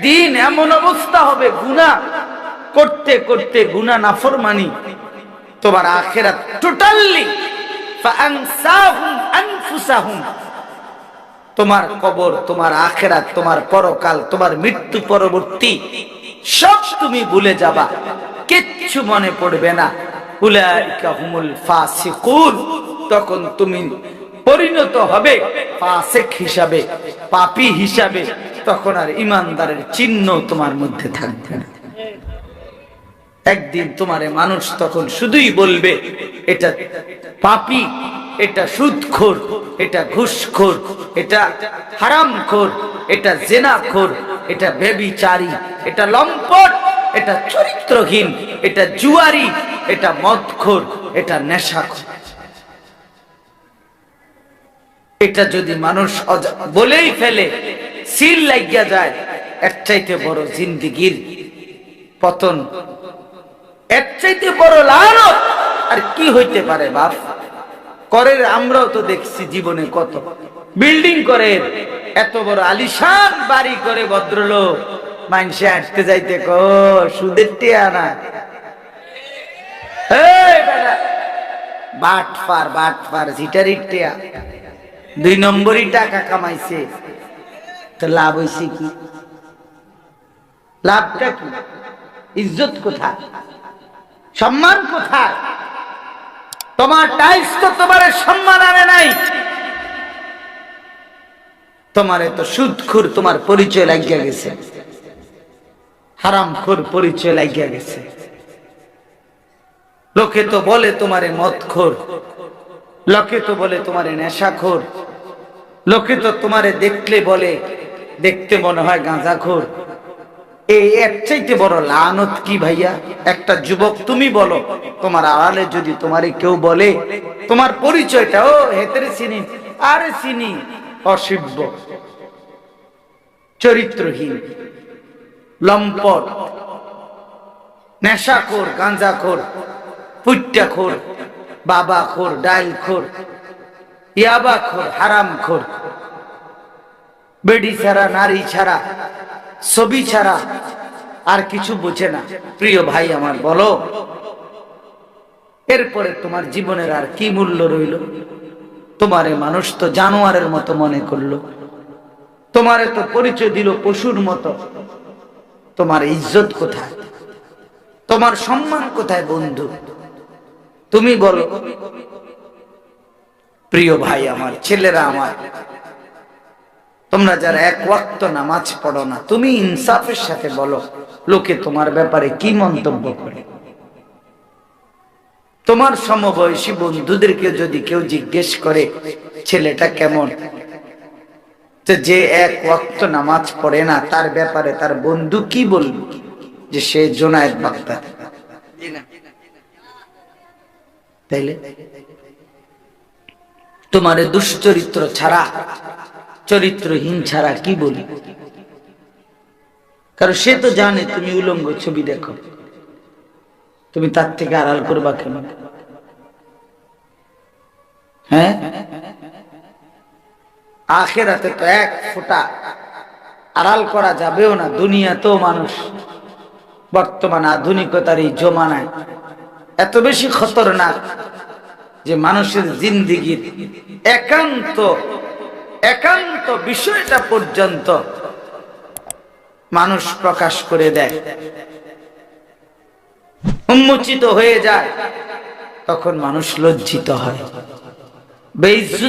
একদিন এমন অবস্থা হবে গুণা করতে করতে গুণা নাফরমানি। তোমার আখেরাত টোটালি তোমার কবর, তোমার আখেরাত, তোমার পরকাল, তোমার মৃত্যু পরবর্তী, সব তুমি ভুলে যাবা। কিচ্ছু মনে পড়বে না। তখন তুমি পরিণত হবে হিসাবে, পাপী হিসাবে। তখন আর ইমানদারের চিহ্ন তোমার মধ্যে থাকবে না। একদিন তোমারে মানুষ তখন শুধুই বলবে, এটা পাপি, এটা সুদখোর, এটা ঘুষখোর, এটা হারামখোর, এটা জেনাখোর, এটা বেবিচারি, এটা লম্পট, এটা চরিত্রহীন, এটা জুয়ারি, এটা মদখোর, এটা নেশাখোর। এটা যদি মানুষ বলেই ফেলে সিল লাগিয়া যায়। এর চাইতে বড় জিন্দিগির পতন। এর চাইতে বড় লানত। আর কি হইতে পারে বাপ? করে আমরাও তো দেখছি জীবনে কত। বিল্ডিং করে এত বড় আলিশান বাড়ি করে ভদ্রলোক। মানুষে আসতে যাইতে ক সুদের টিয়া না। এই বেটা, বাট পার বাট পার ঝিটারির টিয়া। দুই নম্বরই টাকা কামাইছে। তো লাভ হইছে কি? লাভটা কি? ইজ্জত কোথায়? সম্মান কোথায়? তোমার টাইলস তো তোমার সম্মান আনে নাই। তোমার তো সুদখুর তোমার পরিচয় লাগিয়া গেছে। হারামখোর পরিচয় লাগিয়া গেছে। লোকে তো বলে তোমারে মদখোর। লোকে তো বলে তোমারে নেশাখোর। লোকে তো তোমারে দেখলে বলে দেখতে মনে হয় গাঁজাখোর। এই এর চাইতে বড় লানত কি ভাইয়া? একটা যুবক, তুমি বলো, তোমার আড়ালে যদি তোমারে কেউ বলে, তোমার পরিচয়টা, ও, হেতেরে চিনি, আরে চিনি, অসিব্য। চরিত্রহীন, লম্পট, নেশাখোর, গাঁজাখোর পুট্টাখোর বাবাখোর, ডাইলখোর, ইয়াবাখোর, হারামখোর। বেডি ছাড়া, নারী ছাড়া, ছবি ছাড়া আর কিছু বোঝে না। প্রিয় ভাই আমার, বলো, এরপরে তোমার জীবনের আর কি মূল্য রইল? তোমারে মানুষ তো জানোয়ারের মতো মনে করল। তোমারে তো পরিচয় দিল পশুর মতো। তোমার ইজ্জত কোথায়? তোমার সম্মান কোথায় বন্ধু? তুমি বলো। প্রিয় ভাই আমার, ছেলেরা আমার তোমরা যারা এক ওয়াক্ত নামাজ পড়ো না, তুমি ইনসাফের সাথে বলো, লোকে তোমার ব্যাপারে কি মন্তব্য করে? তোমার সমবয়সী বন্ধুদেরকে যদি কেউ জিজ্ঞেস করে, ছেলেটা কেমন? যে এক ওয়াক্ত নামাজ পড়ে না, তার ব্যাপারে তার বন্ধু কি বলবে? যে সে জোনায়েদ বাগদাদ। তাইলে? তোমার দুশ্চরিত্র ছাড়া চরিত্রহীন ছাড়া কি বলি? কারণ সে তো জানে তুমি উলঙ্গ ছবি দেখো। তুমি তার থেকে আড়াল করবা কেন? হ্যাঁ? আখেরাতে তো এক ফোঁটা আড়াল করা যাবেও না, দুনিয়াতেও মানুষ। বর্তমান আধুনিকতার এই জমানায় এত বেশি খতরনাক যে মানুষের জিন্দিগির একান্ত একান্ত বিষয়টা পর্যন্ত মানুষ প্রকাশ করে দেয়। উন্মোচিত হয়ে যায়, তখন মানুষ লজ্জিত হয়। বেইজ্জত